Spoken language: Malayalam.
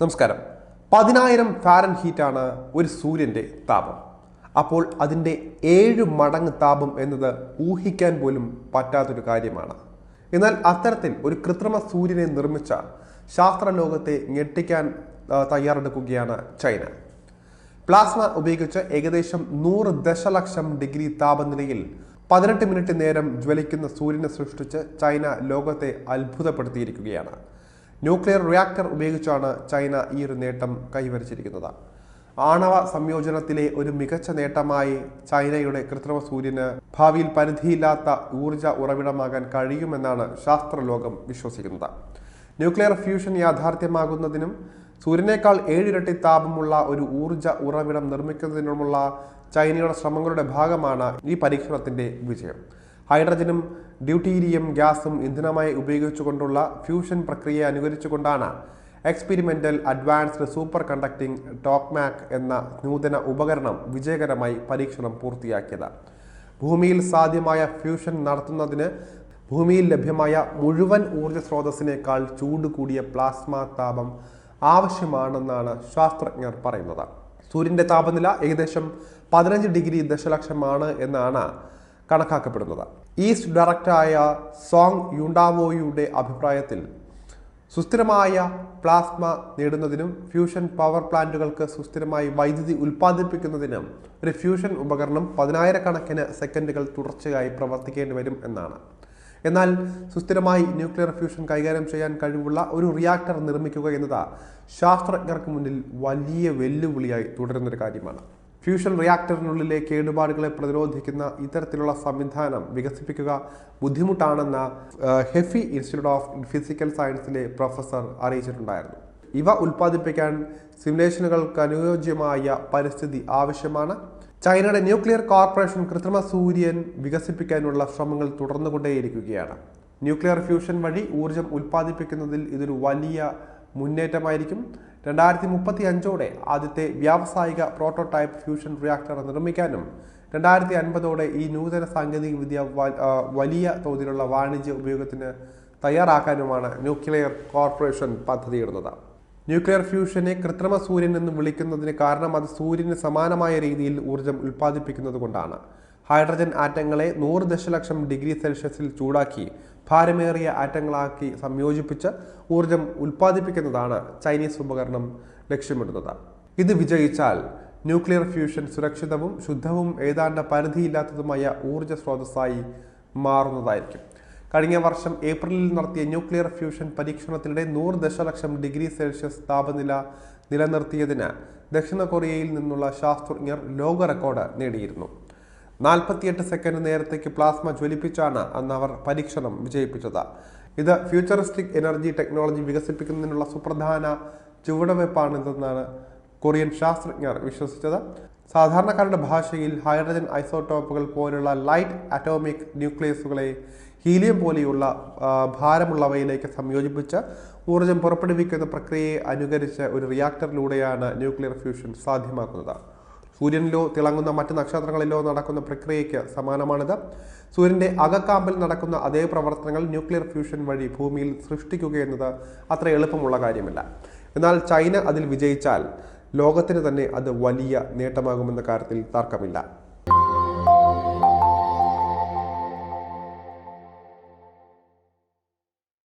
നമസ്കാരം. പതിനായിരം ഫാരൻ ഹീറ്റാണ് ഒരു സൂര്യന്റെ താപം. അപ്പോൾ അതിന്റെ ഏഴ് മടങ്ങ് താപം എന്നത് ഊഹിക്കാൻ പോലും പറ്റാത്തൊരു കാര്യമാണ്. എന്നാൽ അത്തരത്തിൽ ഒരു കൃത്രിമ സൂര്യനെ നിർമ്മിച്ച ശാസ്ത്രലോകത്തെ ഞെട്ടിക്കാൻ തയ്യാറെടുക്കുകയാണ് ചൈന. പ്ലാസ്മ ഉപയോഗിച്ച് ഏകദേശം നൂറ് ദശലക്ഷം ഡിഗ്രി താപനിലയിൽ പതിനെട്ട് മിനിറ്റ് നേരം ജ്വലിക്കുന്ന സൂര്യനെ സൃഷ്ടിച്ച് ചൈന ലോകത്തെ അത്ഭുതപ്പെടുത്തിയിരിക്കുകയാണ്. ന്യൂക്ലിയർ റിയാക്ടർ ഉപയോഗിച്ചാണ് ചൈന ഈ ഒരു നേട്ടം കൈവരിച്ചിരിക്കുന്നത്. ആണവ സംയോജനത്തിലെ ഒരു മികച്ച നേട്ടമായി ചൈനയുടെ കൃത്രിമ സൂര്യന് ഭാവിയിൽ പരിധിയില്ലാത്ത ഊർജ ഉറവിടമാകാൻ കഴിയുമെന്നാണ് ശാസ്ത്രലോകം വിശ്വസിക്കുന്നത്. ന്യൂക്ലിയർ ഫ്യൂഷൻ യാഥാർത്ഥ്യമാകുന്നതിനും സൂര്യനേക്കാൾ ഏഴിരട്ടി താപമുള്ള ഒരു ഊർജ ഉറവിടം നിർമ്മിക്കുന്നതിനുമുള്ള ചൈനയുടെ ശ്രമങ്ങളുടെ ഭാഗമാണ് ഈ പരീക്ഷണത്തിന്റെ വിജയം. ഹൈഡ്രജനും ഡ്യൂട്ടീരിയം ഗ്യാസും ഇന്ധനമായി ഉപയോഗിച്ചുകൊണ്ടുള്ള ഫ്യൂഷൻ പ്രക്രിയയെ അനുകരിച്ചുകൊണ്ടാണ് experimental advanced superconducting tokamak എന്ന നൂതന ഉപകരണം വിജയകരമായി പരീക്ഷണം പൂർത്തിയാക്കിയത്. ഭൂമിയിൽ സാധ്യമായ ഫ്യൂഷൻ നടത്തുന്നതിന് ഭൂമിയിൽ ലഭ്യമായ മുഴുവൻ ഊർജ സ്രോതസ്സിനേക്കാൾ ചൂട് കൂടിയ പ്ലാസ്മ താപം ആവശ്യമാണെന്നാണ് ശാസ്ത്രജ്ഞർ പറയുന്നത്. സൂര്യന്റെ താപനില ഏകദേശം പതിനഞ്ച് ഡിഗ്രി ദശലക്ഷമാണ് എന്നാണ് കണക്കാക്കപ്പെടുന്നത് ഈസ്റ്റ് ഡയറക്ടറായ സോങ് യുണ്ടാവോയുടെ അഭിപ്രായത്തിൽ സുസ്ഥിരമായ പ്ലാസ്മ നേടുന്നതിനും ഫ്യൂഷൻ പവർ പ്ലാന്റുകൾക്ക് സുസ്ഥിരമായി വൈദ്യുതി ഉൽപ്പാദിപ്പിക്കുന്നതിനും ഒരു ഫ്യൂഷൻ ഉപകരണം പതിനായിരക്കണക്കിന് സെക്കൻഡുകൾ തുടർച്ചയായി പ്രവർത്തിക്കേണ്ടി വരും എന്നാണ്. എന്നാൽ സുസ്ഥിരമായി ന്യൂക്ലിയർ ഫ്യൂഷൻ കൈകാര്യം ചെയ്യാൻ കഴിവുള്ള ഒരു റിയാക്ടർ നിർമ്മിക്കുക എന്നത് ശാസ്ത്രജ്ഞർക്ക് മുന്നിൽ വലിയ വെല്ലുവിളിയായി തുടരുന്നൊരു കാര്യമാണ്. ഫ്യൂഷൻ റിയാക്ടറിനുള്ളിലെ കേടുപാടുകളെ പ്രതിരോധിക്കുന്ന ഇത്തരത്തിലുള്ള സംവിധാനം വികസിപ്പിക്കുക ബുദ്ധിമുട്ടാണെന്ന് ഹെഫി ഇൻസ്റ്റിറ്റ്യൂട്ട് ഓഫ് ഫിസിക്കൽ സയൻസിലെ പ്രൊഫസർ അറിയിച്ചിട്ടുണ്ടായിരുന്നു. ഇവ ഉൽപ്പാദിപ്പിക്കാൻ സിമുലേഷനുകൾക്ക് അനുയോജ്യമായ പരിസ്ഥിതി ആവശ്യമാണ്. ചൈനയുടെ ന്യൂക്ലിയർ കോർപ്പറേഷൻ കൃത്രിമ സൂര്യൻ വികസിപ്പിക്കാനുള്ള ശ്രമങ്ങൾ തുടർന്നുകൊണ്ടേയിരിക്കുകയാണ്. ന്യൂക്ലിയർ ഫ്യൂഷൻ വഴി ഊർജം ഉൽപ്പാദിപ്പിക്കുന്നതിൽ ഇതൊരു വലിയ മുന്നേറ്റമായിരിക്കും. രണ്ടായിരത്തി മുപ്പത്തി അഞ്ചോടെ ആദ്യത്തെ വ്യാവസായിക പ്രോട്ടോടൈപ്പ് ഫ്യൂഷൻ റിയാക്ടർ നിർമ്മിക്കാനും രണ്ടായിരത്തി അൻപതോടെ ഈ നൂതന സാങ്കേതിക വിദ്യ വലിയ തോതിലുള്ള വാണിജ്യ ഉപയോഗത്തിന് തയ്യാറാക്കാനുമാണ് ന്യൂക്ലിയർ കോർപ്പറേഷൻ പദ്ധതിയിടുന്നത്. ന്യൂക്ലിയർ ഫ്യൂഷനെ കൃത്രിമ സൂര്യൻ എന്ന് വിളിക്കുന്നതിന് കാരണം അത് സൂര്യന് സമാനമായ രീതിയിൽ ഊർജം ഉൽപ്പാദിപ്പിക്കുന്നത് കൊണ്ടാണ്. ഹൈഡ്രജൻ ആറ്റങ്ങളെ നൂറ് ദശലക്ഷം ഡിഗ്രി സെൽഷ്യസിൽ ചൂടാക്കി ഭാരമേറിയ ആറ്റങ്ങളാക്കി സംയോജിപ്പിച്ച് ഊർജം ഉൽപ്പാദിപ്പിക്കുന്നതാണ് ചൈനീസ് ഉപകരണം ലക്ഷ്യമിടുന്നത്. ഇത് വിജയിച്ചാൽ ന്യൂക്ലിയർ ഫ്യൂഷൻ സുരക്ഷിതവും ശുദ്ധവും ഏതാണ്ട് പരിധിയില്ലാത്തതുമായ ഊർജ സ്രോതസ്സായി മാറുന്നതായിരിക്കും. കഴിഞ്ഞ വർഷം ഏപ്രിലിൽ നടത്തിയ ന്യൂക്ലിയർ ഫ്യൂഷൻ പരീക്ഷണത്തിനിടെ നൂറ് ദശലക്ഷം ഡിഗ്രി സെൽഷ്യസ് താപനില നിലനിർത്തിയതിന് ദക്ഷിണ കൊറിയയിൽ നിന്നുള്ള ശാസ്ത്രജ്ഞർ ലോക റെക്കോർഡ് നേടിയിരുന്നു. നാൽപ്പത്തിയെട്ട് സെക്കൻഡ് നേരത്തേക്ക് പ്ലാസ്മ ജ്വലിപ്പിച്ചാണ് അന്ന് അവർ പരീക്ഷണം വിജയിപ്പിച്ചത്. ഇത് ഫ്യൂച്ചറിസ്റ്റിക് എനർജി ടെക്നോളജി വികസിപ്പിക്കുന്നതിനുള്ള സുപ്രധാന ചുവടുവയ്പ്പാണിതെന്നാണ് കൊറിയൻ ശാസ്ത്രജ്ഞർ വിശ്വസിച്ചത്. സാധാരണക്കാരുടെ ഭാഷയിൽ ഹൈഡ്രജൻ ഐസോടോപ്പുകൾ പോലുള്ള ലൈറ്റ് അറ്റോമിക് ന്യൂക്ലിയസുകളെ ഹീലിയം പോലെയുള്ള ഭാരമുള്ളവയിലേക്ക് സംയോജിപ്പിച്ച് ഊർജം പുറപ്പെടുവിക്കുന്ന പ്രക്രിയയെ അനുകരിച്ച് ഒരു റിയാക്ടറിലൂടെയാണ് ന്യൂക്ലിയർ ഫ്യൂഷൻ സാധ്യമാക്കുന്നത്. സൂര്യനിലോ തിളങ്ങുന്ന മറ്റ് നക്ഷത്രങ്ങളിലോ നടക്കുന്ന പ്രക്രിയയ്ക്ക് സമാനമാണിത്. സൂര്യന്റെ അകക്കാമ്പിൽ നടക്കുന്ന അതേ പ്രവർത്തനങ്ങൾ ന്യൂക്ലിയർ ഫ്യൂഷൻ വഴി ഭൂമിയിൽ സൃഷ്ടിക്കുക എന്നത് അത്ര എളുപ്പമുള്ള കാര്യമല്ല. എന്നാൽ ചൈന അതിൽ വിജയിച്ചാൽ ലോകത്തിന് തന്നെ അത് വലിയ നേട്ടമാകുമെന്ന കാര്യത്തിൽ തർക്കമില്ല